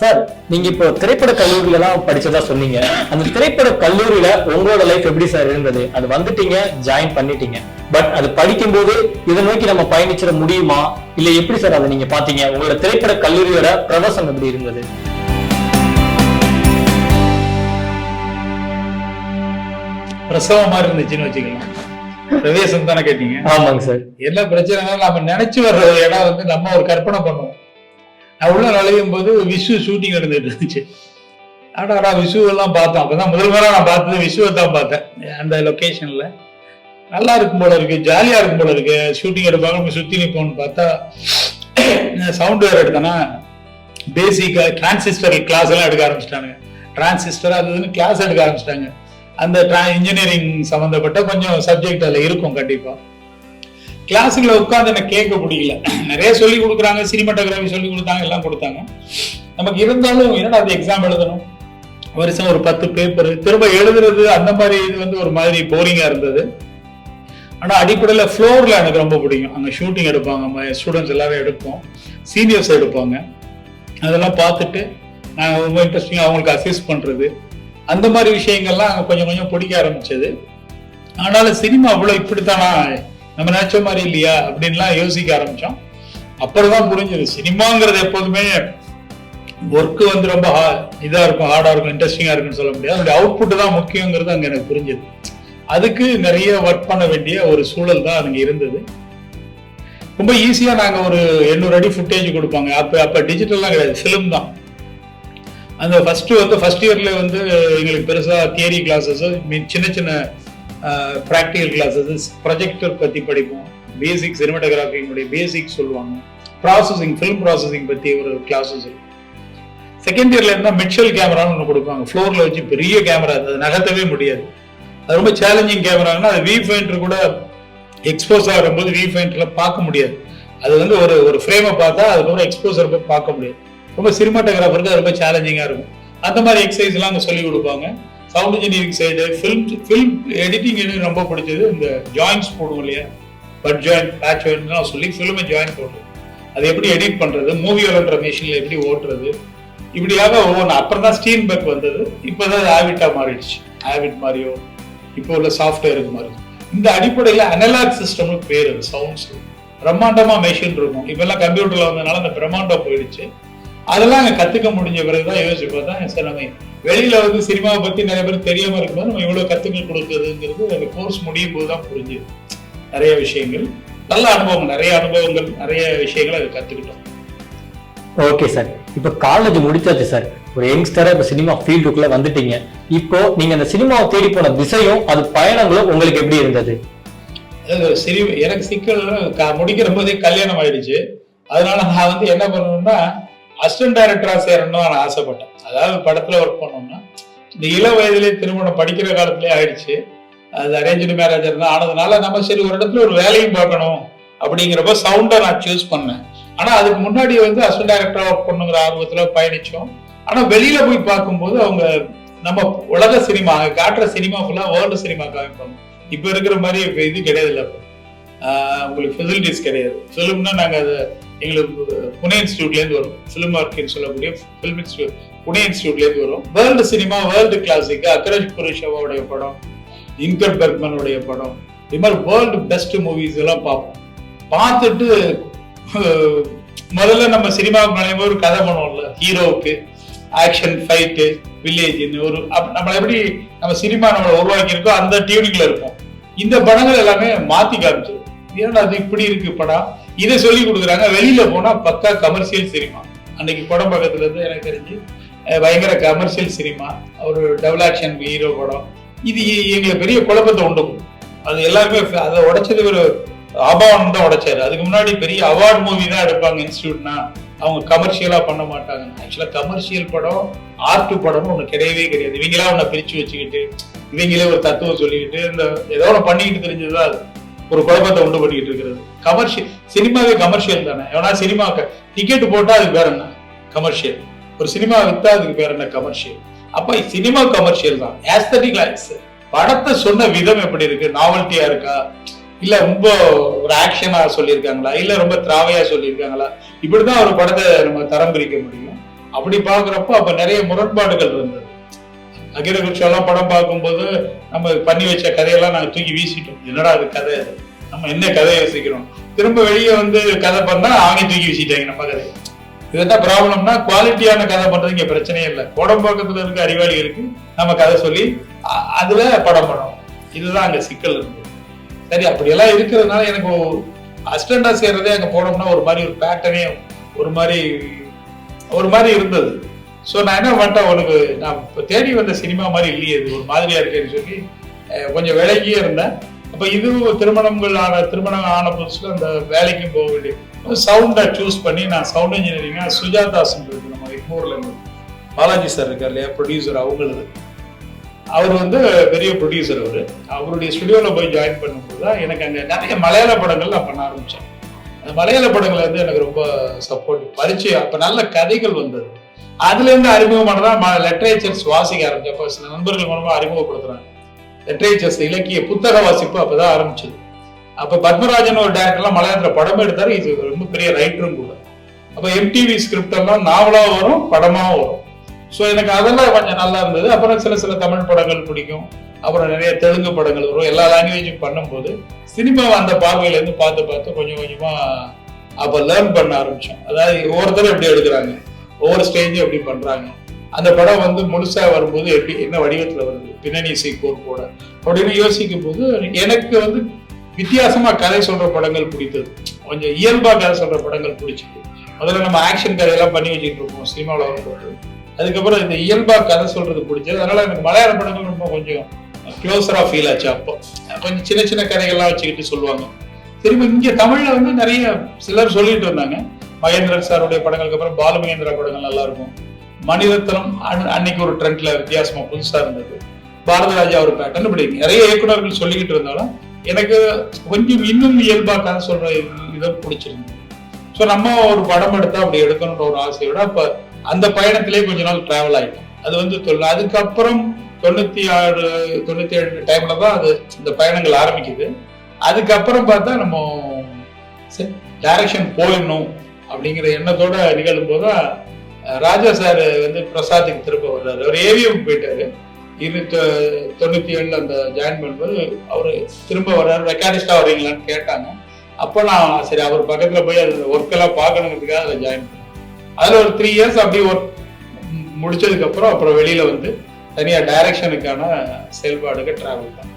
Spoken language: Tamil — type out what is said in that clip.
சார் நீங்க இப்போ திரைப்பட கல்லூரியில எல்லாம் படிச்சதா சொன்னீங்க. அந்த திரைப்பட கல்லூரியில உங்களோட லைஃப் எப்படி சார் இருந்தது? அது வந்துட்டீங்க ஜாயின் பண்ணிட்டீங்க. பட் அது படிக்கும்போது இதை நோக்கி நம்ம பயணிச்சிட முடியுமா? இல்ல எப்படி சார் அதை நீங்க பாத்தீங்க உங்களோட திரைப்பட கல்லூரியோட பிரவேசம் எப்படி இருந்தது? பிரசவம் இருந்துச்சுன்னு வச்சுக்கலாம் பிரவேசம் தானே கேட்டீங்க? ஆமாங்க சார் என்ன பிரச்சனைனா நம்ம நினைச்சு வர்ற இடம் வந்து நம்ம ஒரு கற்பனை பண்ணுவோம். நான் உள்ள நுழையும் போது விஷு ஷூட்டிங் நடந்துட்டு இருந்துச்சு. ஆடாடா விஷு எல்லாம் பார்த்தோம். அப்பதான் முதல் முறை நான் பார்த்தது விஷுவை தான் பார்த்தேன். அந்த லொக்கேஷனில் நல்லா இருக்கும் போல இருக்கு. ஜாலியா இருக்கும் போல இருக்கு. ஷூட்டிங் எடுப்பாங்க நம்ம சுத்தி நிப்போம்னு பார்த்தா சவுண்ட் வேர் எடுத்தேன்னா பேசிக்கா டிரான்சிஸ்டர் கிளாஸ் எல்லாம் எடுக்க ஆரம்பிச்சிட்டாங்க டிரான்சிஸ்டர் அதுன்னு கிளாஸ் எடுக்க ஆரம்பிச்சிட்டாங்க. அந்த இன்ஜினியரிங் சம்மந்தப்பட்ட கொஞ்சம் சப்ஜெக்ட் அதில் இருக்கும் கண்டிப்பாக கிளாஸுகளை உட்காந்து எனக்கு கேட்க பிடிக்கல நிறைய சொல்லி கொடுக்குறாங்க சினிமாட்டோகிராஃபி சொல்லி கொடுத்தாங்க எல்லாம் கொடுத்தாங்க. நமக்கு இருந்தாலும் என்னடா அது எக்ஸாம் எழுதணும்? வருஷம் ஒரு பத்து பேப்பர் திரும்ப எழுதுறது அந்த மாதிரி இது வந்து ஒரு மாதிரி போரிங்கா இருந்தது. ஆனா அடிப்படையில ஃப்ளோர்ல எனக்கு ரொம்ப பிடிக்கும். அங்க ஷூட்டிங் எடுப்பாங்க ஸ்டூடெண்ட்ஸ் எல்லாரும் எடுப்போம். சீனியர்ஸ் எடுப்பாங்க. அதெல்லாம் பார்த்துட்டு நாங்கள் ரொம்ப இன்ட்ரெஸ்டிங்காக அவங்களுக்கு அசிஸ்ட் பண்ணுறது அந்த மாதிரி விஷயங்கள்லாம் அங்கே கொஞ்சம் கொஞ்சம் பிடிக்க ஆரம்பிச்சது. ஆனாலும் சினிமா அவ்வளோ இப்படித்தானா? நம்ம நினைச்ச மாதிரி இல்லையா அப்படின்லாம் யோசிக்க ஆரம்பிச்சோம். அப்புறம் தான் புரிஞ்சது. சினிமாங்கிறது எப்போதுமே ஒர்க்கு வந்து ரொம்ப இதாக இதா இருக்கும் ஹார்டா இருக்கும் இன்ட்ரெஸ்டிங்காக இருக்குன்னு சொல்ல முடியாது. அதோட அவுட்புட் தான் முக்கியங்கிறது அங்க எனக்கு புரிஞ்சது. அதுக்கு நிறைய ஒர்க் பண்ண வேண்டிய ஒரு சூழல் தான் அங்க இருந்தது. ரொம்ப ஈஸியா நாங்க ஒரு எண்ணூறு அடி ஃபுட்டேஜ் கொடுப்பாங்க. அப்ப அப்ப டிஜிட்டல்லாம் கிடையாது. ஃபிலிம் தான். அந்த ஃபஸ்ட்டு வந்து ஃபர்ஸ்ட் இயரில் வந்து எங்களுக்கு பெருசா தியரி கிளாஸஸ் மீன் சின்ன சின்ன ப்ராக்டிக்கல் கிளாஸஸ் ப்ரொஜெக்டர் பத்தி படிப்போம். பேசிக் சினிமாட்டோகிராஃபியினுடைய பேசிக் சொல்லுவாங்க. ப்ராசஸிங் ஃபிலிம் ப்ராசஸிங் பற்றி ஒரு கிளாஸஸ் இருக்கும் செகண்ட் இயர்ல இருந்தால் மிட்சல் கேமரான்னு ஒன்று கொடுப்பாங்க. ஃப்ளோர்ல வச்சு பெரிய கேமரா அது. நகர்த்தவே முடியாது. அது ரொம்ப சேலஞ்சிங் கேமரான்னா அது வி ஃபைண்டர் கூட எக்ஸ்போஸ் ஆகும்போது வி ஃபைண்டரில் பார்க்க முடியாது. அது வந்து ஒரு ஒரு ஃப்ரேமை பார்த்தா அதுக்கப்புறம் எக்ஸ்போசர் போய் பார்க்க முடியாது. ரொம்ப சினிமாட்டோகிராஃபருக்கு அது ரொம்ப சேலஞ்சிங்காக இருக்கும். அந்த மாதிரி எக்ஸசைஸ்லாம் அங்கே சொல்லி கொடுப்பாங்க. Sound engineering side film film editing எனக்கு ரொம்ப பிடிச்சது. இந்த ஜாயின்ஸ் போடுவோம் இல்லையா? பட் ஜாயின் பேட்ச் ஜாயின்லாம் சொல்லி ஃபிலிமை ஜாயின் போடுறது அது எப்படி எடிட் பண்ணுறது மூவி வளர்ற மிஷினில் எப்படி ஓட்டுறது? இப்படியாக ஒவ்வொன்று அப்புறம் தான் ஸ்டீம் பேக் வந்தது. இப்போ தான் ஹேபிட்டாக மாறிடுச்சு. ஆவிட் மாதிரியோ இப்போ உள்ள சாஃப்ட்வேருக்கு மாறி இந்த அடிப்படையில் அனலாக் சிஸ்டம்னு பேர் அது சவுண்ட்ஸ் பிரம்மாண்டமாக மெஷின் இருக்கும். இப்போல்லாம் கம்ப்யூட்டரில் வந்ததுனால அந்த பிரம்மாண்டம் போயிடுச்சு. அதெல்லாம் அங்கே கற்றுக்க முடிஞ்ச பிறகு தான் யோசிச்சு பார்த்தா சரி நம்ம வெளியில வந்து சினிமாவை பத்தி நிறைய பேர் தெரியாம இருக்கும்போது நம்ம இவ்வளவு கத்துக்க கொடுக்குறதுங்கிறது அந்த கோர்ஸ் முடியும் போது தான் புரிஞ்சுது. நிறைய விஷயங்கள். நல்ல அனுபவம் நிறைய அனுபவங்கள் நிறைய விஷயங்களை அதை கத்துக்கிட்டோம். ஓகே சார் இப்போ காலேஜ் முடிச்சாச்சு சார் ஒரு யங்ஸ்டரா இப்ப சினிமா ஃபீல்டுக்குள்ள வந்துட்டீங்க. இப்போ நீங்க அந்த சினிமாவை தேடி போன திசையும் அது பயணங்களும் உங்களுக்கு எப்படி இருந்தது? சரி எனக்கு சிக்கல் முடிக்கிற போதே கல்யாணம் ஆயிடுச்சு. அதனால நான் வந்து என்ன பண்ணணும்னா அசிஸ்டன்ட் டைரக்டரா சேரணும்னு நான் ஆசைப்பட்டேன். அதாவது படத்துல ஒர்க் பண்ணோம்னா இந்த இள வயதிலே திருமணம் படிக்கிற காலத்திலே ஆயிடுச்சு. அது அரேஞ்சு மேரேஜ் இருந்தா ஆனதுனால நம்ம சரி ஒரு இடத்துல ஒரு வேலையும் பார்க்கணும் அப்படிங்கிறப்ப சவுண்டை நான் சூஸ் பண்ணேன். ஆனா அதுக்கு முன்னாடி வந்து அசிஸ்டன்ட் டைரக்டரா ஒர்க் பண்ணுங்கிற ஆர்வத்துல பயணிச்சோம். ஆனா வெளியில போய் பார்க்கும்போது அவங்க நம்ம உலக சினிமா காட்டுற சினிமா ஃபுல்லா வேர்ல்டு சினிமா காமிப்பாங்க இப்ப இருக்கிற மாதிரி இது கிடையாது இல்லை உங்களுக்கு ஃபெசிலிட்டிஸ் கிடையாது. ஃபிலிம்னா நாங்கள் அதை எங்களுக்கு புனே இன்ஸ்டியூட்ல இருந்து வரும். ஃபிலிம் ஆர்க்கின்னு சொல்லக்கூடிய ஃபிலிம் இன்ஸ்டியூட் புனே இன்ஸ்டியூட்ல இருந்து வரும். வேர்ல்டு சினிமா வேர்ல்டு கிளாசிக் அக்ரஜ் புருஷாவோடைய படம் இன்கட் பெர்க்மனுடைய படம் இது மாதிரி வேர்ல்டு பெஸ்ட் மூவிஸ் எல்லாம் பார்ப்போம். பார்த்துட்டு முதல்ல நம்ம சினிமாவுக்கு நுழையும் போது ஒரு கதை பண்ணுவோம்ல. ஹீரோவுக்கு ஆக்ஷன் ஃபைட்டு வில்லேஜ்னு ஒரு அப்- எப்படி நம்ம சினிமா நம்மளை உருவாக்கி இருக்கோ அந்த டியூனிங்ல இருக்கும் இந்த படங்கள் எல்லாமே மாத்தி காமிச்சிடும் ஏன்னா அது இப்படி இருக்கு படம். இதை சொல்லி கொடுக்குறாங்க. வெளியில போனா பக்கா கமர்ஷியல் சினிமா அன்னைக்கு படம் பக்கத்துல இருந்து எனக்கு தெரிஞ்சு பயங்கர கமர்ஷியல் சினிமா ஒரு டபுள் ஆக்ஷன் ஹீரோ படம். இது எங்களை பெரிய குழப்பத்தை உண்டு அது எல்லாருமே அதை உடைச்சது ஒரு அபாவனம் தான் உடைச்சாரு. அதுக்கு முன்னாடி பெரிய அவார்ட் மூவி தான் எடுப்பாங்க இன்ஸ்டியூட்னா அவங்க கமர்ஷியலா பண்ண மாட்டாங்க. ஆக்சுவலா கமர்ஷியல் படம் ஆர்ட் படம்னு ஒண்ணு கிடையவே கிடையாது. இவங்களா ஒண்ணு பிரிச்சு வச்சுக்கிட்டு இவங்களே ஒரு தத்துவம் சொல்லிக்கிட்டு இந்த ஏதோ ஒன்று பண்ணிக்கிட்டு தெரிஞ்சதுதான் அது. ஒரு குழப்பத்தை உண்டு பண்ணிக்கிட்டு இருக்கிறது. கமர்ஷியல் சினிமாவே கமர்ஷியல் தானே? ஏன்னா சினிமா டிக்கெட் போட்டா அதுக்கு பேர் என்ன? கமர்ஷியல் ஒரு சினிமா வித்தா அதுக்கு பேர் என்ன? கமர்ஷியல் அப்ப சினிமா கமர்ஷியல் தான். ஆஸ்தட்டிக் படத்தை சொன்ன விதம் எப்படி இருக்கு? நாவல்ட்டியா இருக்கா? இல்ல ரொம்ப ஒரு ஆக்ஷனா சொல்லியிருக்காங்களா? இல்ல ரொம்ப திராவையா சொல்லியிருக்காங்களா? இப்படிதான் ஒரு படத்தை நம்ம தரம் பிரிக்க முடியும். அப்படி பாக்குறப்போ அப்ப நிறைய முரண்பாடுகள் இருந்தது. அகிர படம் பார்க்கும்போது நம்ம பண்ணி வச்ச கதையெல்லாம் நாங்க தூக்கி வீசிட்டோம். என்னடா அது கதை? நம்ம என்ன கதையை யோசிக்கிறோம் திரும்ப வெளியே வந்து கதை பண்ணா அவங்க தூக்கி வீசிட்டாங்க நம்ம கதை. இது என்ன ப்ராப்ளம்னா குவாலிட்டியான கதை பண்றது இங்க பிரச்சனையே இல்லை. கோடம்பாக்கத்துல இருக்க அறிவாளி இருக்கு. நம்ம கதை சொல்லி அதுல படம் பண்ணணும் இதுதான் அங்க சிக்கல் இருக்கு. சரி அப்படியெல்லாம் இருக்கிறதுனால எனக்கு அசிஸ்டண்டா சேர்றதே அங்க போனோம்னா ஒரு மாதிரி ஒரு பேட்டர்னே ஒரு மாதிரி ஒரு மாதிரி இருந்தது. ஸோ நான் என்ன பண்ணிட்டேன்? உனக்கு நான் இப்போ தேடி வந்த சினிமா மாதிரி இல்லையே இது ஒரு மாதிரியா இருக்கேன்னு சொல்லி கொஞ்சம் விலகியே இருந்தேன். அப்போ இது திருமணங்கள் ஆன திருமணம் ஆன புதுசுல அந்த வேலைக்கும் போக வேண்டிய சவுண்டை சூஸ் பண்ணி நான் சவுண்ட் இன்ஜினியரிங்கா சுஜாதாசன் இருக்கு நம்ம எக்மூர்ல இருந்து. பாலாஜி சார் இருக்கார் இல்லையா? ப்ரொடியூசர் அவங்களது. அவர் வந்து பெரிய ப்ரொடியூசர் அவர். அவருடைய ஸ்டுடியோவில் போய் ஜாயின் பண்ணும்போது தான் எனக்கு அங்கே நிறைய மலையாள படங்கள் நான் பண்ண ஆரம்பித்தேன் அந்த மலையாள படங்கள் வந்து எனக்கு ரொம்ப சப்போர்ட் பரிச்சயம் அப்போ நல்ல கதைகள் வந்தது. அதுலேருந்து அறிமுகமானதான் லிட்ரேச்சர்ஸ் வாசிக்க ஆரம்பிச்சேன். அப்போ சில நண்பர்கள் மூலமாக அறிமுகப்படுத்துறாங்க. லிட்ரேச்சர்ஸ் இலக்கிய புத்தக வாசிப்பு அப்பதான் ஆரம்பிச்சது. அப்ப பத்மராஜன் ஒரு டேரக்டர்லாம் மலையாளத்துல படம் எடுத்தாரு. இது ரொம்ப பெரிய ரைட்டரும் கூட. அப்ப எம்டிவி ஸ்கிரிப்ட் எல்லாம் நாவலா வரும் படமா வரும். ஸோ எனக்கு அதெல்லாம் கொஞ்சம் நல்லா இருந்தது. அப்புறம் சில சில தமிழ் படங்கள் பிடிக்கும். அப்புறம் நிறைய தெலுங்கு படங்கள் வரும். எல்லா லாங்குவேஜும் பண்ணும்போது சினிமாவை அந்த பார்வையில இருந்து பார்த்து பார்த்து கொஞ்சம் கொஞ்சமா அப்ப லேர்ன் பண்ண ஆரம்பிச்சோம். அதாவது ஒவ்வொருத்தரும் எப்படி எடுக்கிறாங்க? ஒவ்வொரு ஸ்டேஜும் எப்படி பண்றாங்க? அந்த படம் வந்து முழுசா வரும்போது எப்படி என்ன வடிவத்துல வருது? பின்னணி இசை கோர்ப்போட அப்படின்னு யோசிக்கும் போது எனக்கு வந்து வித்தியாசமா கதை சொல்ற படங்கள் பிடித்தது. கொஞ்சம் இயல்பா கதை சொல்ற படங்கள் பிடிச்சது முதல்ல நம்ம ஆக்ஷன் கதையெல்லாம் பண்ணி வச்சுட்டு இருப்போம் சினிமாவில் வரும்போது. அதுக்கப்புறம் இந்த இயல்பா கதை சொல்றது பிடிச்சது. அதனால எனக்கு மலையாள படங்கள் ரொம்ப கொஞ்சம் க்ளோஸரா ஃபீல் ஆச்சு அப்போ. கொஞ்சம் சின்ன சின்ன கதைகள்லாம் வச்சுக்கிட்டு சொல்லுவாங்க. திரும்ப இங்க தமிழ்ல வந்து நிறைய சிலர் சொல்லிட்டு வந்தாங்க மகேந்திரன் சாருடைய படங்களுக்கு அப்புறம் பாலுமகேந்திரா படங்கள் நல்லா இருக்கும். மணிரத்னம் அன்னைக்கு ஒரு ட்ரெண்ட்ல வித்தியாசமா புதுசா இருந்தது. பாரதராஜா ஒரு பேட்டர்ன் இப்படி நிறைய இயக்குனர்கள் சொல்லிக்கிட்டு இருந்தாலும் எனக்கு கொஞ்சம் இன்னும் இயல்பாக கதை சொல்ற இதை பிடிச்சிருந்தது. ஸோ நம்ம ஒரு படம் எடுத்தா அப்படி எடுக்கணுன்ற ஒரு ஆசையோட அப்ப அந்த பயணத்திலே கொஞ்ச நாள் டிராவல் ஆயிட்டோம் அது வந்து தொல் அதுக்கப்புறம் தொண்ணூத்தி ஆறு தொண்ணூத்தி ஏழு டைம்ல தான் அது இந்த பயணங்கள் ஆரம்பிக்குது. அதுக்கப்புறம் பார்த்தா நம்ம டைரக்ஷன் போயிடணும் அப்படிங்கிற எண்ணத்தோட நிகழும் போது ராஜா சார் வந்து பிரசாத்துக்கு திரும்ப வர்றாரு. அவர் ஏவிஎம் போயிட்டாரு. இருநூத்தி தொண்ணூத்தி ஏழுல அந்த ஜாயின் பண்ணும்போது அவரு திரும்ப வர்றாரு. ரெக்கார்டிஸ்டா வரீங்களான்னு கேட்டாங்க. அப்போ நான் சரி அவர் பக்கத்துல போய் அது ஒர்க் எல்லாம் பார்க்கணுங்கிறதுக்காக அதை ஜாயின் பண்ணேன். அதுல ஒரு த்ரீ இயர்ஸ் அப்படியே ஒர்க் முடிச்சதுக்கப்புறம் அப்புறம் வெளியில வந்து தனியாக டைரக்ஷனுக்கான செயல்பாடுக்கு டிராவல் பண்ணேன்.